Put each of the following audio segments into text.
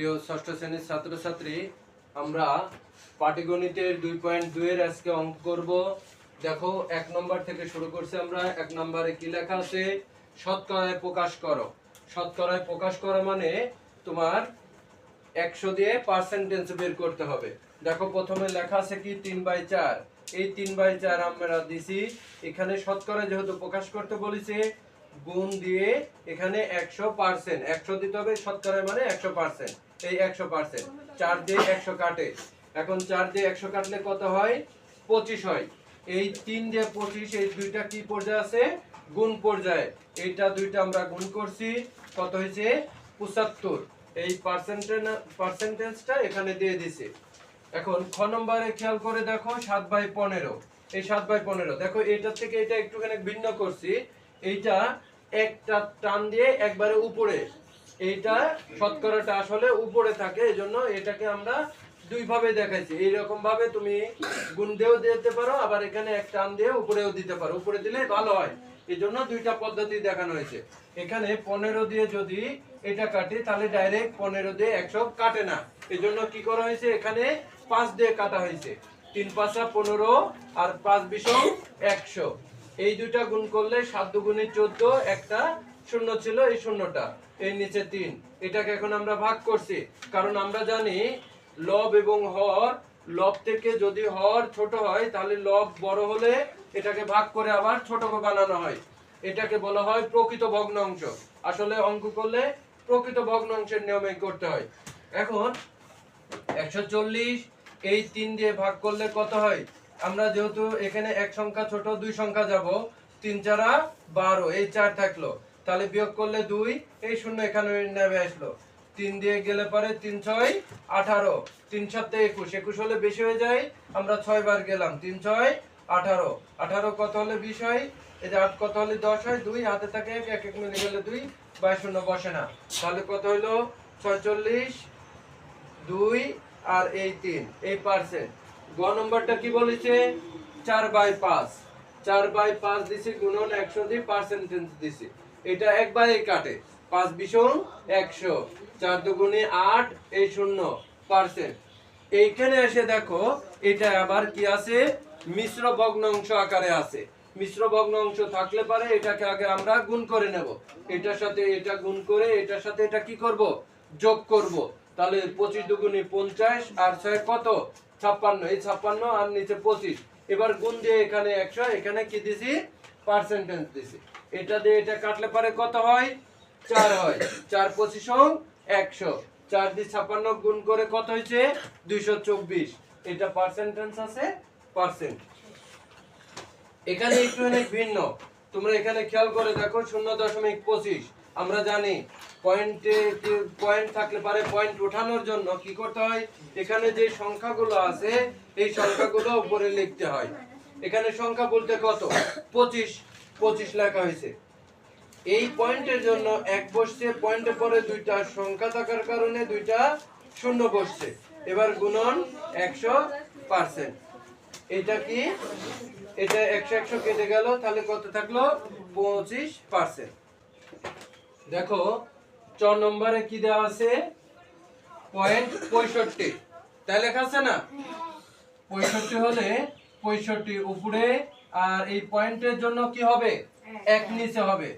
প্রিয় ষষ্ঠ শ্রেণির ছাত্রছাত্রী, আমরা পাটিগণিতের দুই পয়েন্ট দুইয়ের আজকে অঙ্ক করব। দেখো, এক নম্বর থেকে শুরু করছি আমরা। এক নম্বরে কি লেখা আছে? শতকরায় প্রকাশ করো। শতকরায় প্রকাশ করা মানে তোমার একশো দিয়ে পার্সেন্টেজ বের করতে হবে। দেখো, প্রথমে লেখা আছে কি? তিন বাই চার। এই তিন বাই চার আমরা দিছি, এখানে শতকরা যেহেতু প্রকাশ করতে বলেছে, গুণ দিয়ে এখানে একশো পার্সেন্ট একশো দিতে হবে শতকরা মানে একশো পার্সেন্ট এই একশো পার্সেন্ট চার দিয়ে একশো কাটে। এখন চার দিয়ে একশো কাটলে কত হয়? পঁচিশ হয়। এই তিন দিয়ে পঁচিশ, এই দুইটা কি পর্যায়ে আছে? গুণ পর্যায়ে। এইটা দুইটা আমরা গুণ করছি। কত হয়েছে? পঁচাত্তর। এই পার্সেন্টেজ পার্সেন্টেজটা এখানে দিয়ে দিছে। এখন খ নম্বরে খেয়াল করে দেখো, সাত বাই পনেরো। এই সাত বাই পনেরো। দেখো এটার থেকে এটা একটুখানি ভিন্ন করছি। এইটা একটা টান দিয়ে একবারে উপরে। এইটা শতকরাটা আসলে উপরে থাকে এই জন্য এটাকে আমরা দুই ভাবে দেখাইছি। এইরকম ভাবে তুমি গুণ দিয়েও দিতে পারো, আবার এখানে এক টান দিয়ে উপরেও দিতে পারো। উপরে দিলে ভালো হয়। এই জন্য দুইটা পদ্ধতি দেখানো হয়েছে। এখানে পনেরো দিয়ে যদি এটা কাটি, তাহলে ডাইরেক্ট পনেরো দিয়ে একশো কাটে না। এই জন্য কি করা হয়েছে? এখানে পাঁচ দিয়ে কাটা হয়েছে। তিন পাঁচা পনেরো আর পাঁচ বিশ একশো। এই দুইটা গুণ করলে সাত দুগুণে চোদ্দ, একটা শূন্য ছিল, এই শূন্যটা, এর নিচে তিন। এটাকে এখন আমরা ভাগ করছি, কারণ আমরা জানি লব এবং হর, লব থেকে যদি হর ছোট হয়, তাহলে লব বড় হলে এটাকে ভাগ করে আবার ছোট বানানো হয়। এটাকে বলা হয় প্রকৃত ভগ্নাংশ। আসলে অঙ্ক করলে প্রকৃত ভগ্নাংশের নিয়মে করতে হয়। এখন একশো চল্লিশ, এই তিন দিয়ে ভাগ করলে কত হয়? আমরা যেহেতু এখানে এক সংখ্যা ছোট, দুই সংখ্যা যাব, তিন চারা বারো, এই চার থাকল। তাহলে বিয়োগ করলে দুই, এই শূন্য এখানে নেমে আসলো। তিন দিয়ে গেলে পরে তিন ছয়, আঠারো। তিন সাতে একুশ। একুশ হলে বেশি হয়ে যায়, আমরা ছয় বার গেলাম। তিন ছয়, আঠারো। আঠারো কত হলে বিশ হয়? এই যে আট কত হলে দশ হয়? দুই, হাতে থাকে এক এক মিলে গেলে দুই বাই শূন্য বসে না। তাহলে কত হইল ছয়চল্লিশ, দুই আর এই তিন, এই পার্সেন্ট। গ নম্বরটা কি বলেছে? চার বাই পাঁচ। চার বাই পাঁচ দিছি গুণন একশো দিয়ে পার্সেন্টেজ দিছি। এটা একবারে কাটে। পাঁচ বিশং একশো। চার দুগুণে আট, এই শূন্য পার্সেন্ট। এইখানে এসে দেখো, এটা আবার কি আছে? মিশ্র ভগ্নাংশ আকারে আছে। মিশ্র ভগ্নাংশ থাকলে পারে এটাকে আগে আমরা গুণ করে নেব। এটার সাথে এটা গুণ করে, এটার সাথে এটা কি করব? যোগ করব। তাহলে পঁচিশ দুগুণে পঞ্চাশ, আর ছয় কত? ছাপ্পান্ন। এই ছাপ্পান্ন আর নিচে পঁচিশ। এবার গুণ দিয়ে এখানে একশো, এখানে কি দিছি? পার্সেন্টেজ দিছি। এটা দিয়ে এটা কাটলে পারে কত হয়? চার হয়। চার পঁচিশ একশো। চার দিয়ে ছাপ্পান্ন গুণ করে কত হয়েছে? দুইশো চব্বিশ। এটা পার্সেন্টেজ আছে? পার্সেন্ট এখানে একটু অনেক ভিন্ন। তোমরা এখানে খেয়াল করে দেখো, শূন্য দশমিক পঁচিশ। আমরা জানি পয়েন্টে পয়েন্ট থাকলে পারে পয়েন্ট ওঠানোর জন্য কি করতে হয়? এখানে যে সংখ্যাগুলো আছে, এই সংখ্যাগুলো উপরে লিখতে হয়। এখানে সংখ্যা বলতে কত? পঁচিশ। পঁচিশ লেখা হয়েছে। এই পয়েন্টের জন্য এক বসছে, পয়েন্টের পরে দুইটা সংখ্যা থাকার কারণে দুইটা শূন্য বসছে। এবার গুণন একশো পার্সেন্ট। এটা কি? এটা একশো একশো কেটে গেল, তাহলে কত থাকল? পঁচিশ পার্সেন্ট। দেখো, চ নম্বরে কি দেওয়া আছে? পয়েন্ট পঁয়ষট্টি। তাই লেখা আছে না? পঁয়ষট্টি হলে পঁয়ষট্টি উপরে আর এই পয়েন্টের জন্য কি হবে? এক নিচে হবে।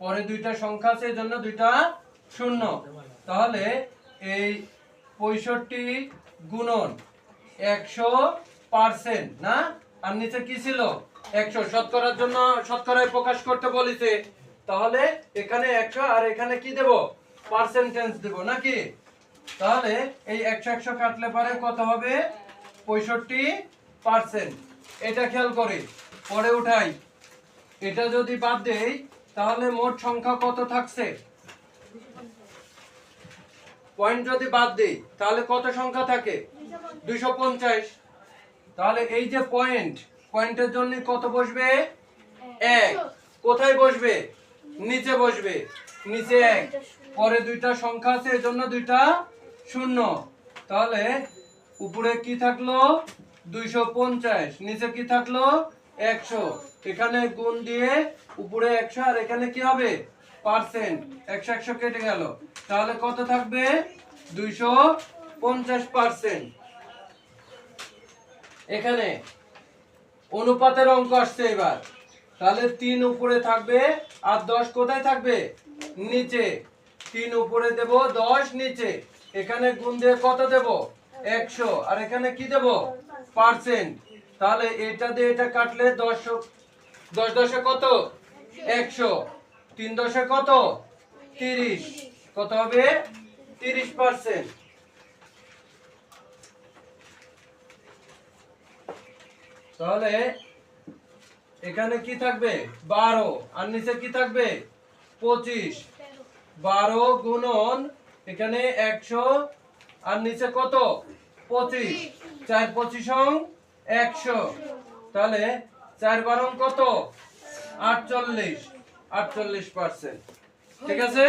পরে দুইটা সংখ্যা আছে জন্য দুইটা শূন্য। তাহলে এই পঁয়ষট্টি গুণন একশো পার্সেন্ট না? আর নিচে কি ছিল? একশো। শতকরার জন্য শতকরায় প্রকাশ করতে বলেছে। তাহলে এখানে একশো আর এখানে কি দেব? পার্সেন্টেজ দেব নাকি? তাহলে এই একশো একশো কাটলে পারে কত হবে? পঁয়ষট্টি পার্সেন্ট এটা খেয়াল করি। পরে উঠাই। এটা যদি বাদ দেই, তাহলে মোট সংখ্যা কত থাকছে? পয়েন্ট যদি বাদ দেই, তাহলে কত সংখ্যা থাকে? দুইশো পঞ্চাশ। তাহলে এই যে পয়েন্ট, পয়েন্টের জন্য কত বসবে? এক। কোথায় বসবে? নিচে বসবে। নিচে এক। পরে দুইটা সংখ্যা আছে এর জন্য দুইটা শূন্য। তাহলে উপরে কি থাকল? দুইশো পঞ্চাশ। নিচে কি থাকল? একশো। এখানে গুণ দিয়ে উপরে একশো, আর এখানে কি হবে? পার্সেন্ট। একশো একশো কেটে গেল। তাহলে কত থাকবে? দুইশো পঞ্চাশ পার্সেন্ট। এখানে অনুপাতের অঙ্ক আসছে এবার। তাহলে তিন উপরে থাকবে, আর দশ কোথায় থাকবে? নিচে। তিন উপরে দেব, দশ নিচে। এখানে গুণ দিয়ে কত দেব? একশো। আর এখানে কি দেব? পার্সেন্ট। তাহলে এটা দিয়ে এটা কাটলে দশ দশ দশে কত? একশো। তিন দশে কত? তিরিশ। কত হবে? তিরিশ পার্সেন্ট। তাহলে এখানে কি থাকবে? বারো। আর নিচে কি থাকবে? পঁচিশ। বারো গুণন এখানে একশো। আর নিচে কত? পঁচিশ। চার পঁচিশ একশো। তাহলে চার বারং কত? আটচল্লিশ। আটচল্লিশ পার্সেন্ট। ঠিক আছে?